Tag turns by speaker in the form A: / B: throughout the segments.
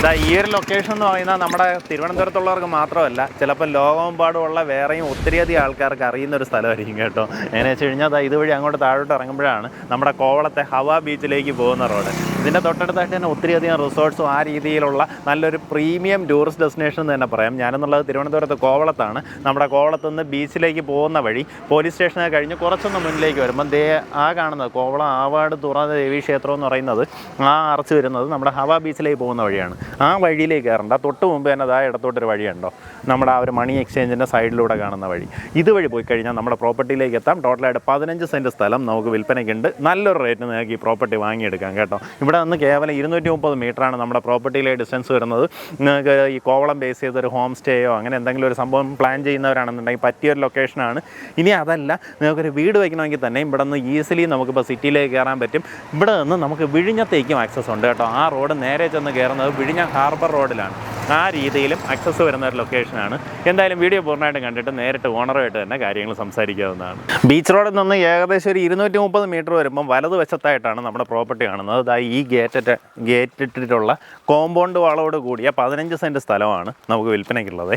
A: ഇതാ ഈ ഒരു ലൊക്കേഷൻ എന്ന് പറയുന്നത് നമ്മുടെ തിരുവനന്തപുരത്തുള്ളവർക്ക് മാത്രമല്ല ചിലപ്പോൾ ലോകമെമ്പാടുമുള്ള വേറെയും ഒത്തിരിയധികം ആൾക്കാർക്ക് അറിയുന്ന ഒരു സ്ഥലമായിരിക്കും കേട്ടോ. എങ്ങനെ വെച്ച് കഴിഞ്ഞാൽ ഇതുവഴി അങ്ങോട്ട് താഴോട്ട് ഇറങ്ങുമ്പോഴാണ് നമ്മുടെ കോവളത്തെ ഹവ ബീച്ചിലേക്ക് പോകുന്ന റോഡ്. ഇതിന്റെ തൊട്ടടുത്തായിട്ട് തന്നെ ഒത്തിരിയധികം റിസോർട്ട്സും ആ രീതിയിലുള്ള നല്ലൊരു പ്രീമിയം ടൂറിസ്റ്റ് ഡെസ്റ്റിനേഷൻ എന്ന് തന്നെ പറയാം. ഞാനെന്നുള്ളത് തിരുവനന്തപുരത്ത് കോവളത്താണ്. നമ്മുടെ കോവളത്ത് നിന്ന് ബീച്ചിലേക്ക് പോകുന്ന വഴി പോലീസ് സ്റ്റേഷനെ കഴിഞ്ഞ് കുറച്ചൊന്ന് മുന്നിലേക്ക് വരുമ്പം ദേ ആ കാണുന്നത് കോവളം ആവാട് തുറന്ന ദേവീ ക്ഷേത്രം എന്ന് പറയുന്നത് ആ അറച്ച് വരുന്നത് നമ്മുടെ ഹവ ബീച്ചിലേക്ക് പോകുന്ന വഴിയാണ്. ആ വഴിയിലേക്ക് കയറണ്ട. തൊട്ട് മുമ്പ് തന്നെ അതാ ഇടത്തോട്ടൊരു വഴിയുണ്ടോ? നമ്മുടെ ആ ഒരു മണി എക്സ്ചേഞ്ചിന്റെ സൈഡിലൂടെ കാണുന്ന വഴി. ഇതുവഴി പോയി കഴിഞ്ഞാൽ നമ്മുടെ പ്രോപ്പർട്ടിയിലേക്ക് എത്താം. ടോട്ടലായിട്ട് പതിനഞ്ച് സെന്റ് സ്ഥലം നമുക്ക് വിൽപ്പനയ്ക്കുണ്ട്. നല്ലൊരു റേറ്റിന് നിങ്ങൾക്ക് ഈ പ്രോപ്പർട്ടി വാങ്ങിയെടുക്കാം കേട്ടോ. ഇവിടെ നിന്ന് കേവലം ഇരുന്നൂറ്റി മുപ്പത് മീറ്ററാണ് നമ്മുടെ പ്രോപ്പർട്ടിയിലെ ഡിസ്റ്റൻസ് വരുന്നത്. നിങ്ങൾക്ക് ഈ കോവളം ബേസ് ചെയ്തൊരു ഹോം സ്റ്റേയോ അങ്ങനെ എന്തെങ്കിലും ഒരു സംഭവം പ്ലാൻ ചെയ്യുന്നവരാണെന്നുണ്ടെങ്കിൽ പറ്റിയൊരു ലൊക്കേഷനാണ് ഇനി അതല്ല നിങ്ങൾക്കൊരു വീട് വയ്ക്കണമെങ്കിൽ തന്നെ ഇവിടെ നിന്ന് ഈസിലി നമുക്കിപ്പോൾ സിറ്റിയിലേക്ക് കയറാൻ പറ്റും. ഇവിടെ നിന്ന് നമുക്ക് വിഴിഞ്ഞത്തേക്കും ആക്സസ് ഉണ്ട് കേട്ടോ. ആ റോഡ് നേരെ ചെന്ന് കയറുന്നത് വിഴിഞ്ഞ ഹാർബർ റോഡിലാണ്. ആ രീതിയിലും അക്സസ് വരുന്ന ഒരു ലൊക്കേഷനാണ് എന്തായാലും വീഡിയോ പൂർണമായിട്ടും കണ്ടിട്ട് നേരിട്ട് ഓണറുമായിട്ട് തന്നെ കാര്യങ്ങൾ സംസാരിക്കാവുന്നതാണ്. ബീച്ച് റോഡിൽ നിന്ന് ഏകദേശം ഒരു ഇരുന്നൂറ്റി മുപ്പത് മീറ്റർ വരുമ്പം വലതുവശത്തായിട്ടാണ് നമ്മുടെ പ്രോപ്പർട്ടി കാണുന്നത്. അതായത് ഈ ഗേറ്റ് ഗേറ്റ് ഇട്ടിട്ടുള്ള കോമ്പൗണ്ട് വളോട് കൂടിയ പതിനഞ്ച് സെന്റ് സ്ഥലമാണ് നമുക്ക് വിൽപ്പനയ്ക്കുള്ളത്.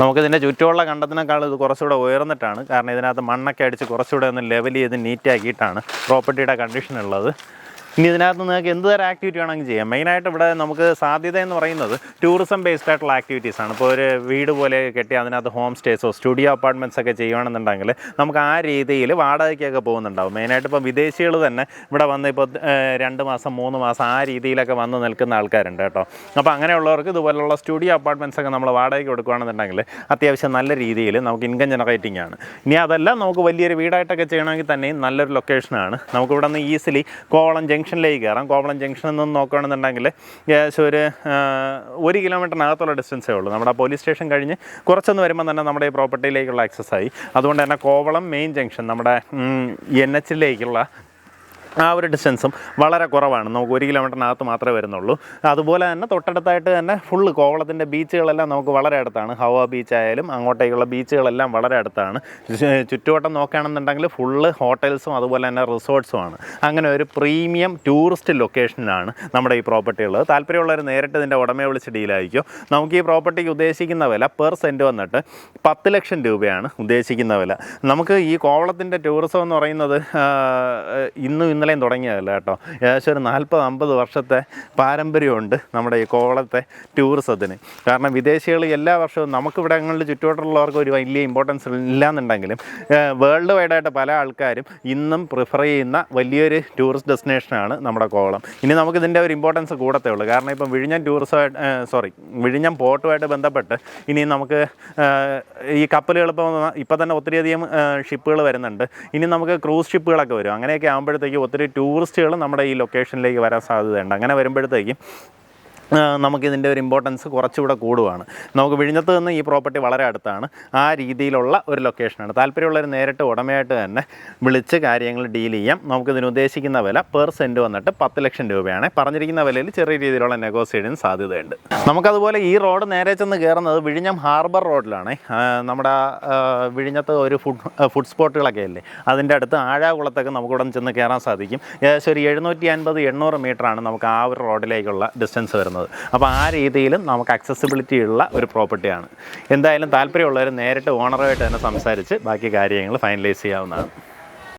A: നമുക്കിതിന്റെ ചുറ്റുമുള്ള കണ്ടത്തിനേക്കാൾ ഇത് കുറച്ചുകൂടെ ഉയർന്നിട്ടാണ്. കാരണം ഇതിനകത്ത് മണ്ണൊക്കെ അടിച്ച് കുറച്ചുകൂടെ ഒന്ന് ലെവൽ ചെയ്ത് നീറ്റാക്കിയിട്ടാണ് പ്രോപ്പർട്ടിയുടെ കണ്ടീഷൻ ഉള്ളത്. ഇനി ഇതിനകത്ത് നിങ്ങൾക്ക് എന്ത് തരം ആക്ടിവിറ്റി വേണമെങ്കിൽ ചെയ്യാം. മെയിനായിട്ട് ഇവിടെ നമുക്ക് സാധ്യത എന്ന് പറയുന്നത് ടൂറിസം ബേസ്ഡ് ആയിട്ടുള്ള ആക്ടിവിറ്റീസ് ആണ്. ഇപ്പോൾ ഒരു വീട് പോലെ കെട്ടി അതിനകത്ത് ഹോം സ്റ്റേസോ സ്റ്റുഡിയോ അപ്പാർട്ട്മെന്റ്സ് ഒക്കെ ചെയ്യുകയാണെന്നുണ്ടെങ്കിൽ നമുക്ക് ആ രീതിയിൽ വാടകയ്ക്കൊക്കെ പോകുന്നുണ്ടാവും. മെയിനായിട്ട് ഇപ്പോൾ വിദേശികൾ തന്നെ ഇവിടെ വന്ന് ഇപ്പോൾ രണ്ട് മാസം മൂന്ന് മാസം ആ രീതിയിലൊക്കെ വന്ന് നിൽക്കുന്ന ആൾക്കാരുണ്ട് കേട്ടോ. അപ്പോൾ അങ്ങനെയുള്ളവർക്ക് ഇതുപോലുള്ള സ്റ്റുഡിയോ അപ്പാർട്ട്മെന്റ്സ് ഒക്കെ നമ്മൾ വാടകയ്ക്ക് കൊടുക്കുകയാണെന്നുണ്ടെങ്കിൽ അത്യാവശ്യം നല്ല രീതിയിൽ നമുക്ക് ഇൻകം ജനറേറ്റിംഗ് ആണ്. ഇനി അതെല്ലാം നമുക്ക് വലിയൊരു വീടായിട്ടൊക്കെ ചെയ്യണമെങ്കിൽ തന്നെയും നല്ലൊരു ലൊക്കേഷനാണ് നമുക്ക് ഇവിടെ നിന്ന് ഈസിലി കോവളം ജംഗ്ഷനിലേക്ക് കയറാം കോവളം ജംഗ്ഷനിൽ നിന്ന് നോക്കുകയാണെന്നുണ്ടെങ്കിൽ ഏകദേശം ഒരു ഒരു കിലോമീറ്ററിനകത്തുള്ള ഡിസ്റ്റൻസേ ഉള്ളൂ. നമ്മുടെ പോലീസ് സ്റ്റേഷൻ കഴിഞ്ഞ് കുറച്ചൊന്ന് വരുമ്പോൾ തന്നെ നമ്മുടെ ഈ പ്രോപ്പർട്ടിയിലേക്കുള്ള ആക്സസ് ആയി. അതുകൊണ്ട് തന്നെ കോവളം മെയിൻ ജംഗ്ഷൻ നമ്മുടെ എൻ എച്ചിലേക്കുള്ള ആ ഒരു ഡിസ്റ്റൻസും വളരെ കുറവാണ്. നമുക്ക് ഒരു കിലോമീറ്ററിനകത്ത് മാത്രമേ വരുന്നുള്ളൂ. അതുപോലെ തന്നെ തൊട്ടടുത്തായിട്ട് തന്നെ ഫുള്ള് കോവളത്തിന്റെ ബീച്ചുകളെല്ലാം നമുക്ക് വളരെ അടുത്താണ്. ഹവ ബീച്ചായാലും അങ്ങോട്ടേക്കുള്ള ബീച്ചുകളെല്ലാം വളരെ അടുത്താണ്. ചുറ്റുവട്ടം നോക്കുകയാണെന്നുണ്ടെങ്കിൽ ഫുള്ള് ഹോട്ടൽസും അതുപോലെ തന്നെ റിസോർട്ട്സുമാണ് അങ്ങനെ ഒരു പ്രീമിയം ടൂറിസ്റ്റ് ലൊക്കേഷനിലാണ് നമ്മുടെ ഈ പ്രോപ്പർട്ടി ഉള്ളത്. താല്പര്യമുള്ളവർ നേരിട്ട് ഇതിന്റെ ഉടമയെ വിളിച്ച് ഡീലായിരിക്കും നമുക്ക് ഈ പ്രോപ്പർട്ടിക്ക് ഉദ്ദേശിക്കുന്ന വില പെർ സെന്റ് വന്നിട്ട് പത്ത് ലക്ഷം രൂപയാണ് ഉദ്ദേശിക്കുന്ന വില. നമുക്ക് ഈ കോവളത്തിന്റെ ടൂറിസം എന്ന് പറയുന്നത് ഇന്നും ഇന്നും ഇന്നലെയും തുടങ്ങിയതല്ല കേട്ടോ. ഏകദേശം ഒരു നാൽപ്പത് അമ്പത് വർഷത്തെ പാരമ്പര്യമുണ്ട് നമ്മുടെ ഈ കോവളത്തെ ടൂറിസത്തിന്. കാരണം വിദേശികൾ എല്ലാ വർഷവും നമുക്കിവിടങ്ങളിൽ ചുറ്റുവട്ടമുള്ളവർക്ക് ഒരു വലിയ ഇമ്പോർട്ടൻസ് ഇല്ലാന്നുണ്ടെങ്കിലും വേൾഡ് വൈഡായിട്ട് പല ആൾക്കാരും ഇന്നും പ്രിഫർ ചെയ്യുന്ന വലിയൊരു ടൂറിസ്റ്റ് ഡെസ്റ്റിനേഷനാണ് നമ്മുടെ കോവളം. ഇനി നമുക്കിതിന്റെ ഒരു ഇമ്പോർട്ടൻസ് കൂടത്തേ ഉള്ളൂ. കാരണം ഇപ്പം വിഴിഞ്ഞം ടൂറിസമായിട്ട് സോറി വിഴിഞ്ഞം പോർട്ടുമായിട്ട് ബന്ധപ്പെട്ട് ഇനി നമുക്ക് ഈ കപ്പലുകൾ ഇപ്പോൾ ഇപ്പം തന്നെ ഒത്തിരിയധികം ഷിപ്പുകൾ വരുന്നുണ്ട്. ഇനി നമുക്ക് ക്രൂസ് ഷിപ്പുകളൊക്കെ വരും. അങ്ങനെയൊക്കെ ആകുമ്പോഴത്തേക്കും ഒത്തിരി ടൂറിസ്റ്റുകൾ നമ്മുടെ ഈ ലൊക്കേഷനിലേക്ക് വരാൻ സാധ്യതയുണ്ട്. അങ്ങനെ വരുമ്പോഴത്തേക്കും നമുക്കിതിന്റെ ഒരു ഇമ്പോർട്ടൻസ് കുറച്ചുകൂടെ കൂടുവാണ്. നമുക്ക് വിഴിഞ്ഞത്ത് നിന്ന് ഈ പ്രോപ്പർട്ടി വളരെ അടുത്താണ്. ആ രീതിയിലുള്ള ഒരു ലൊക്കേഷനാണ് താല്പര്യമുള്ളവർ നേരിട്ട് ഉടമയായിട്ട് തന്നെ വിളിച്ച് കാര്യങ്ങൾ ഡീൽ ചെയ്യാം. നമുക്കിതിന് ഉദ്ദേശിക്കുന്ന വില പെർ സെന്റ് വന്നിട്ട് പത്ത് ലക്ഷം രൂപയാണ്. പറഞ്ഞിരിക്കുന്ന വിലയിൽ ചെറിയ രീതിയിലുള്ള നെഗോസിയേഷൻ സാധ്യതയുണ്ട്. നമുക്കതുപോലെ ഈ റോഡ് നേരെ ചെന്ന് കയറുന്നത് വിഴിഞ്ഞം ഹാർബർ റോഡിലാണ് നമ്മുടെ വിഴിഞ്ഞത്ത് ഒരു ഫുഡ് ഫുഡ് സ്പോട്ടുകളൊക്കെ അല്ലേ അതിന്റെ അടുത്ത് ആഴാകുളത്തൊക്കെ നമുക്ക് ഉടൻ ചെന്ന് കയറാൻ സാധിക്കും. ഏകദേശം ഒരു എഴുന്നൂറ്റി അൻപത് എണ്ണൂറ് മീറ്ററാണ് നമുക്ക് ആ ഒരു റോഡിലേക്കുള്ള ഡിസ്റ്റൻസ് വരുന്നത്. അപ്പോൾ ആ രീതിയിലും നമുക്ക് അക്സസിബിലിറ്റി ഉള്ള ഒരു പ്രോപ്പർട്ടിയാണ് എന്തായാലും താല്പര്യമുള്ളവർ നേരിട്ട് ഓണറുമായിട്ട് തന്നെ സംസാരിച്ച് ബാക്കി കാര്യങ്ങൾ ഫൈനലൈസ് ചെയ്യാവുന്നതാണ്.